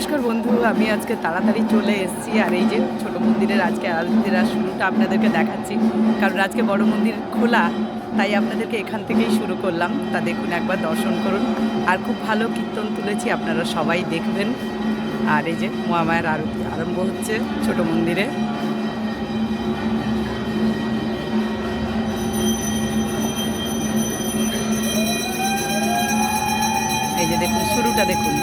নমস্কার বন্ধু, আমি আজকে তাড়াতাড়ি চলে এসেছি আর এই যে ছোট মন্দিরের আজকে আরতির আর শুরুটা আপনাদেরকে দেখাচ্ছি। কারণ আজকে বড় মন্দির খোলা, তাই আপনাদেরকে এখান থেকেই শুরু করলাম। তা দেখুন, একবার দর্শন করুন। আর খুব ভালো কীর্তন তুলেছি, আপনারা সবাই দেখবেন। আর এই যে মহামায়ের আরতি আরম্ভ হচ্ছে ছোট মন্দিরে। এই যে দেখুন, শুরুটা দেখুন।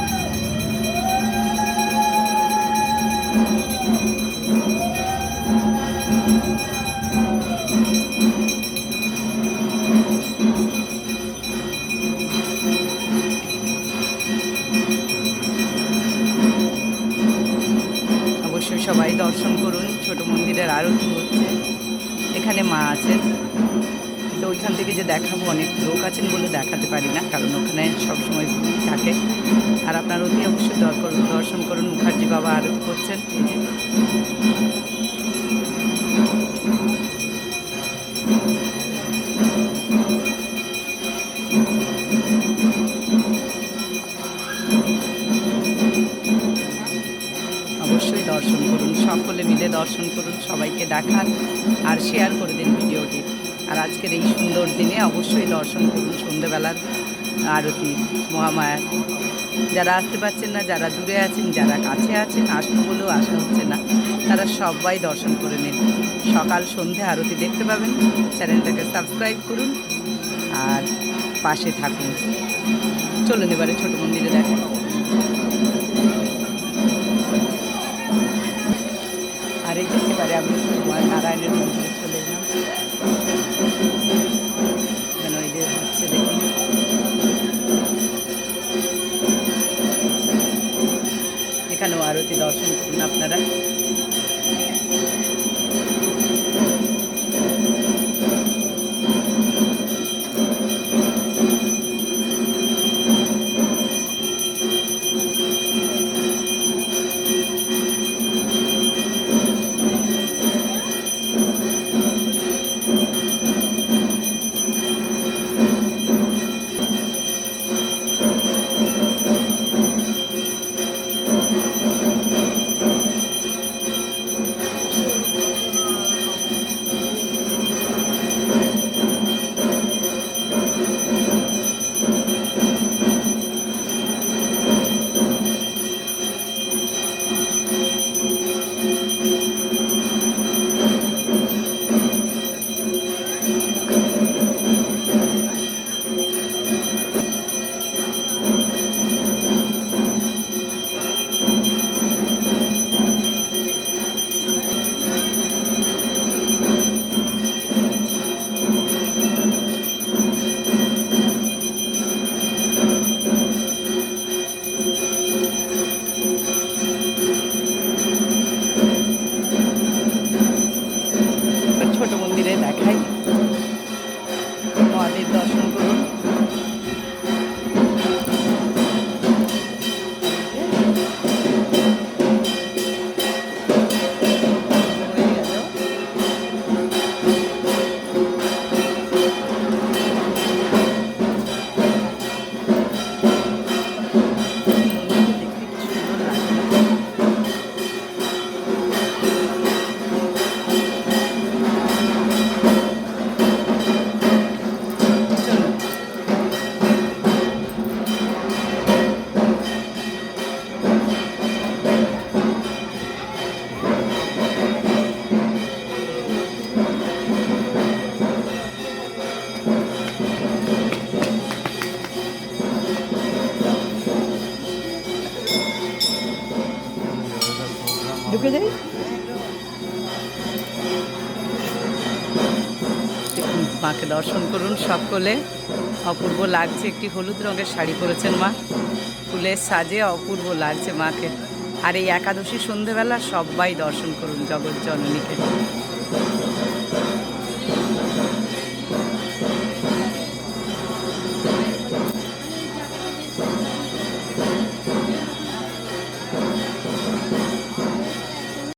সবাই দর্শন করুন, ছোট মন্দিরের আরতি হচ্ছে। এখানে মা আছেন। তো ওইখান থেকে যে দেখাবো, অনেক লোক আছেন বলে দেখাতে পারি না, কারণ ওখানে সবসময় ভিড় থাকে। আর আপনার অতি অবশ্যই দর দর্শন করুন, মুখার্জি বাবা আরতি করছেন। করুন, সকলে মিলে দর্শন করুন, সবাইকে দেখান আর শেয়ার করে দিন ভিডিওটি। আর আজকের এই সুন্দর দিনে অবশ্যই দর্শন করুন সন্ধেবেলার আরতি মহামায়ার যারা আসতে পারছেন না, যারা দূরে আছেন, যারা কাছে আছেন আসব বলেও আসা হচ্ছে না। তারা সবাই দর্শন করে নিন। সকাল সন্ধে আরতি দেখতে পাবেন। চ্যানেলটাকে সাবস্ক্রাইব করুন আর পাশে থাকুন। চলুন এবারে ছোট মন্দিরে দেখেন আর এই যে এবারে আমি নারায়ণের মন্দিরে চলে এলাম। কেন যে হচ্ছে দেখুন। ঢুকে যাই? মাকে দর্শন করুন সকলে। অপূর্ব লাগছে, একটি হলুদ রঙের শাড়ি পরেছেন মা। ফুলের সাজে অপূর্ব লাগছে মাকে। আর এই একাদশী সন্ধেবেলা সবাই দর্শন করুন জগৎ জননীকে।